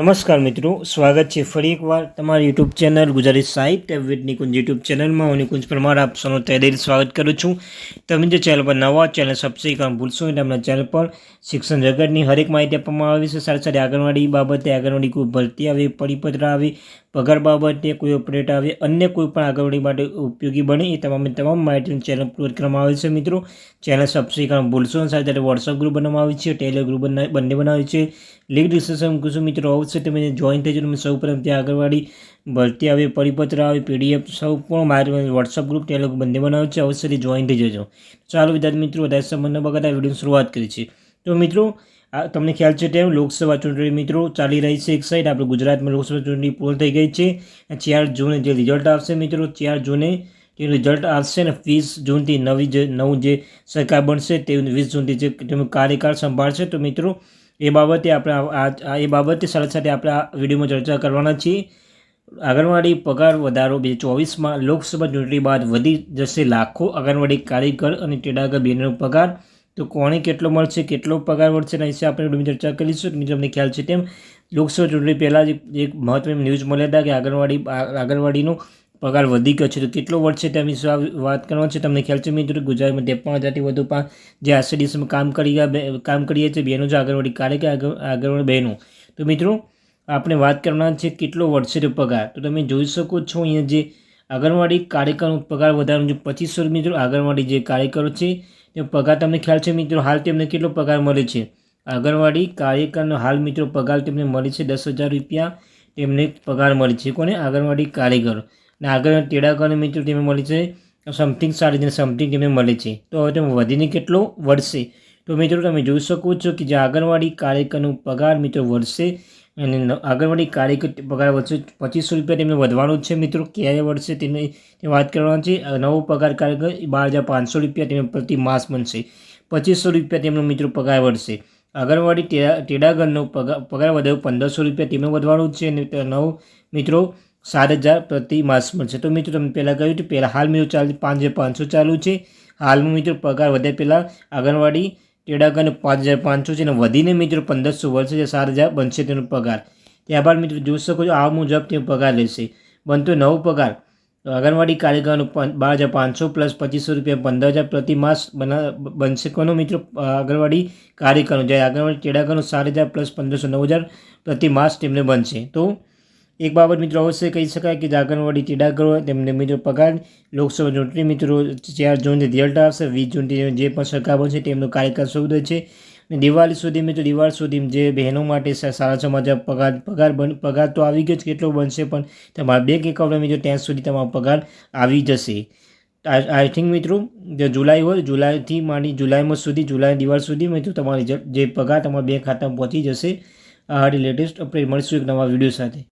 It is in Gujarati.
નમસ્કાર મિત્રો, સ્વાગત છે ફરી એકવાર તમારી યુટ્યુબ ચેનલ ગુજરાતી સાહિત્ય વિદ નિકુંજ યુટ્યુબ ચેનલમાં. હું નિકુંજ પરમાર, આપ સૌનું તહેદિલ સ્વાગત કરું છું. તમે જે ચેનલ પર નવા ચેનલ સબસ્ક્રાઈબ કરવાનું ભૂલશો એટલે તેમના ચેનલ પર શિક્ષણ જગતની હરેક માહિતી આપવામાં આવી છે. સાથે સાથે આંગણવાડી બાબતે આંગણવાડી કોઈ ભરતી આવે, પરિપત્ર આવે પગાર બાબતે કોઈ અપડેટ આવે, અન્ય કોઈ પણ આગળની માટે ઉપયોગી બને, એ તમામે તમામ માહિતીનું ચેનલ અપલોડ કરવામાં આવે છે મિત્રો. ચેનલ સબસ્ક્રાઈબ કરવા ભૂલશો સાથે વોટ્સઅપ ગ્રુપ બનાવવામાં આવે છે ટેલિગ્રામ ગ્રુપ બના- બંને બનાવે છે. લિંક ડિસ્ક્રિપ્શન મૂકું મિત્રો. અવશ્ય તમે જોઈન થઈ તમે સૌ પ્રથમ ત્યાં આગળવાળી ભરતી આવે, પરિપત્ર આવે પીડીએફ સૌ પણ મારી વોટ્સઅપ ગ્રુપ ટેલિગ્રામ બંને બનાવે છે અવશ્યથી જોઈન થઈ જજો. ચાલો વિદ્યાર્થી મિત્રો, વધારે સંબંધો બગાડતા આ વિડીયોની શરૂઆત કરી છે તો મિત્રો તમને ખ્યાલ છે તેમ લોકસભા ચૂંટણી મિત્રો ચાલી રહી છે એક સાઈડ આપણે ગુજરાતમાં લોકસભા ચૂંટણી પૂર્ણ થઈ ગઈ છે. ચાર જૂને જે રિઝલ્ટ આવશે મિત્રો, ચાર જૂને જે રિઝલ્ટ આવશે ને વીસ જૂનથી નવી જે, નવું જે સરકાર બનશે તે વીસ જૂનથી જે તેમનું કાર્યકાળ સંભાળશે. તો મિત્રો, એ બાબતે આપણે એ બાબતે સાથે સાથે આપણે આ વિડીયોમાં ચર્ચા કરવાના છીએ. આંગણવાડી પગાર વધારો બે ચોવીસમાં લોકસભા ચૂંટણી બાદ વધી જશે લાખો આંગણવાડી કારીગર અને ટેડાગર બેનનો પગાર. તો કોને કેટલો મળશે, કેટલો પગાર મળશે એના વિશે આપણે વિડીયોમાં ચર્ચા કરીશું. મિત્રો, તમને ખ્યાલ છે તેમ, લોકસભા ચૂંટણી પહેલાં જ એક- મહત્વની ન્યૂઝ મળ્યા હતા કે આંગણવાડી આંગણવાડીનો પગાર વધી ગયો છે. તો કેટલો વધશે તેના વિશે વાત કરવાનો છે, તમને ખ્યાલ છે મિત્રો? ગુજરાતમાં ત્રેપન હજારથી વધુ પણ જે આરસીડીસીમાં કામ કરી ગયા કામ કરીએ છીએ બહેનો જે આંગણવાડી કાર્ય કે આંગણવાડી બહેનો. તો મિત્રો, આપણે વાત કરવાના છે કેટલો વધશે તે પગાર. તો તમે જોઈ શકો છો, અહીંયા જે આંગણવાડી કાર્યકરનો પગાર વધારવાનો જે પચીસો મિત્રો, આંગણવાડી જે કાર્યકરો છે તે પગાર તમને ખ્યાલ છે મિત્રો, હાલ તેમને કેટલો પગાર મળે છે? આંગણવાડી કાર્યકરનો હાલ મિત્રો પગાર તેમને મળે છે દસ હજાર રૂપિયા. તેમને પગાર મળે છે કોને? આંગણવાડી કારીગર અને આગળ તેડાગરને મિત્રો તેમને મળે છે સમથિંગ સાડી અને સમથિંગ તેમને મળે છે. તો હવે તમે વધીને કેટલો વધશે? તો મિત્રો તમે જોઈ શકો છો કે જે આંગણવાડી કાર્યકરનો પગાર મિત્રો વધશે અને આંગણવાડી કાર્યકર પગાર વધશે. પચીસો રૂપિયા તેમને વધવાનું છે, મિત્રો. ક્યારે વધશે તેની વાત કરવાની છે. નવો પગાર કાર્યકર બાર હજાર પાંચસો રૂપિયા તેમને પ્રતિ માસ બનશે. પચીસો રૂપિયા તેમનો મિત્રો પગાર વધશે. આંગણવાડી ટેડા, ટેડાગરનો પગાર પગાર વધારો પંદરસો રૂપિયા તેમને વધવાનું છે અને નવ મિત્રો સાત હજાર પ્રતિ માસ મળશે તો મિત્રો, તમે પહેલાં કહ્યું હતું, પહેલાં હાલ મિત્રો ચાલુ પાંચ હજાર પાંચસો ચાલુ છે. હાલમાં મિત્રો પગાર વધે પહેલાં આંગણવાડી ટેડાગરને પાંચ હજાર પાંચસો છે અને વધીને મિત્રો પંદરસો વર્ષે જે સાત હજાર બનશે તેનો પગાર. ત્યારબાદ મિત્રો જોઈ શકો છો આ મુજબ તેનો પગાર લેશે બનતો નવો પગાર. આંગણવાડી કાર્યકરનો બાર હજાર પાંચસો પ્લસ પચીસો રૂપિયા પંદર હજાર પ્રતિ માસ બના બનશે. કોનો મિત્રો? આંગણવાડી કાર્યકરનો જ્યારે આંગણવાડી ટેડાગરનો સાત હજાર પ્લસ પંદરસો નવ હજાર પ્રતિ માસ તેમને બનશે. તો એક બાબત મિત્રો અવશ્ય કહી શકાય કે જાગરણવાડી ટીડાગરો તેમને મિત્રો પગાર, લોકસભા ચૂંટણી મિત્રો ચાર જૂનથી રિઝલ્ટ આવશે, વીસ જૂનથી જે પણ સરકાર બનશે તેમનો કાર્યકાળ શરૂ છે. અને દિવાળી સુધી મિત્રો, દિવાળી સુધી જે બહેનો માટે સારા સમાચાર, પગાર પગાર બન, પગાર તો આવી ગયો જ, કેટલો બનશે પણ તમારા બેંક એકાઉન્ટમાં મિત્રો, ત્યાં સુધી તમારો પગાર આવી જશે. આઈ થિંક મિત્રો, જે જુલાઈ હોય, જુલાઈથી માંડી જુલાઈમાં સુધી, જુલાઈ દિવાળી સુધી મિત્રો તમારી જે પગાર તમારા બેંક ખાતામાં પહોંચી જશે. આ લેટેસ્ટ અપડેટ મળીશું એક નવા વીડિયો સાથે.